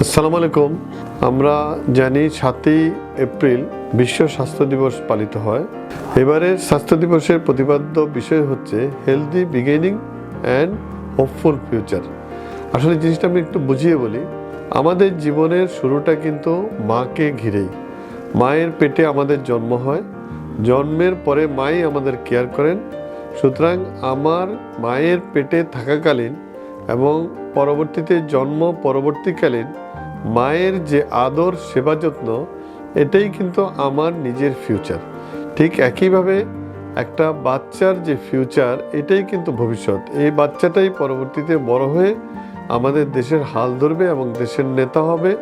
আসসালামু আলাইকুম। আমরা জানি সাতই এপ্রিল বিশ্ব স্বাস্থ্য দিবস পালিত হয়। এবারের স্বাস্থ্য দিবসের প্রতিপাদ্য বিষয় হচ্ছে healthy beginning and hopeful future আসলে জিনিসটা আমি একটু বুঝিয়ে বলি, আমাদের জীবনের শুরুটা কিন্তু মাকে ঘিরেই। মায়ের পেটে আমাদের জন্ম হয়, জন্মের পরে মাই আমাদের কেয়ার করেন। সুতরাং আমার মায়ের পেটে থাকাকালীন এবং পরবর্তীতে জন্ম পরবর্তীকালীন মায়ের যে আদর, সেবা যত্ন, এটাই কিন্তু আমার নিজের ফিউচার ঠিক একইভাবে একটা বাচ্চার যে ফিউচার এটাই কিন্তু ভবিষ্যৎ। এই বাচ্চাটাই পরবর্তীতে বড় হয়ে আমাদের দেশের হাল ধরবে এবং দেশের নেতা হবে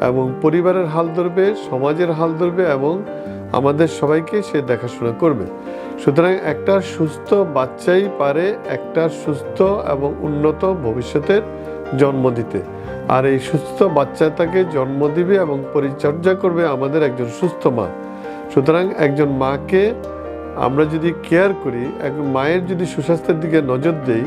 এবং পরিবারের হাল ধরবে, সমাজের হাল ধরবে এবং আমাদের সবাইকে সে দেখাশোনা করবে। সুতরাং একটা সুস্থ বাচ্চাই পারে একটা সুস্থ এবং উন্নত ভবিষ্যতের জন্ম দিতে। আর এই সুস্থ বাচ্চাটাকে জন্ম দিবে এবং পরিচর্যা করবে আমাদের একজন সুস্থ মা। সুতরাং একজন মাকে আমরা যদি কেয়ার করি, একজন মায়ের যদি সুস্বাস্থ্যের দিকে নজর দেই,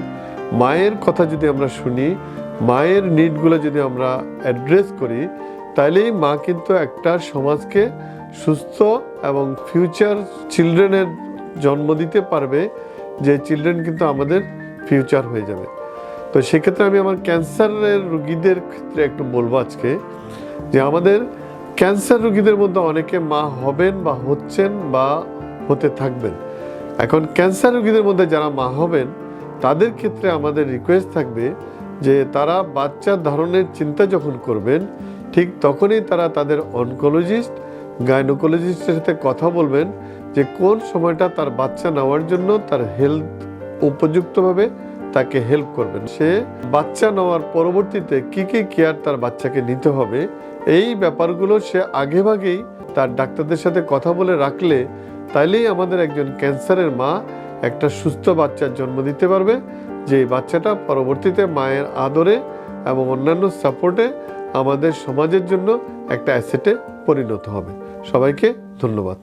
মায়ের কথা যদি আমরা শুনি, মায়ের নিডগুলো যদি আমরা অ্যাড্রেস করি তাহলেই মা কিন্তু একটা সমাজকে সুস্থ এবং ফিউচার চিলড্রেনের জন্ম দিতে পারবে যে চিলড্রেন কিন্তু আমাদের ফিউচার হয়ে যাবে। তো সেক্ষেত্রে আমি আমার ক্যান্সারের রুগীদের ক্ষেত্রে একটু বলব আজকে যে আমাদের ক্যান্সার রুগীদের মধ্যে অনেকে মা হবেন বা হচ্ছেন বা হতে থাকবেন। এখন ক্যান্সার রুগীদের মধ্যে যারা মা হবেন, তাদের ক্ষেত্রে আমাদের রিকোয়েস্ট থাকবে যে তারা বাচ্চা ধারণের চিন্তা যখন করবেন, ঠিক তখনই তারা তাদের অনকোলজিস্ট গাইনোকোলজিস্টের সাথে কথা বলবেন যে কোন সময়টা তার বাচ্চা নেওয়ার জন্য তার হেলথ উপযুক্তভাবে তাকে হেল্প করবেন। সে বাচ্চা নেওয়ার পরবর্তীতে কি কি কেয়ার তার বাচ্চাকে নিতে হবে, এই ব্যাপারগুলো সে আগেভাগেই তার ডাক্তারদের সাথে কথা বলে রাখলে তাইলেই আমাদের একজন ক্যান্সারের মা একটা সুস্থ বাচ্চার জন্ম দিতে পারবে যে বাচ্চাটা পরবর্তীতে মায়ের আদরে এবং অন্যান্য সাপোর্টে আমাদের সমাজের জন্য একটা অ্যাসেটে পরিণত হবে। সবাইকে ধন্যবাদ।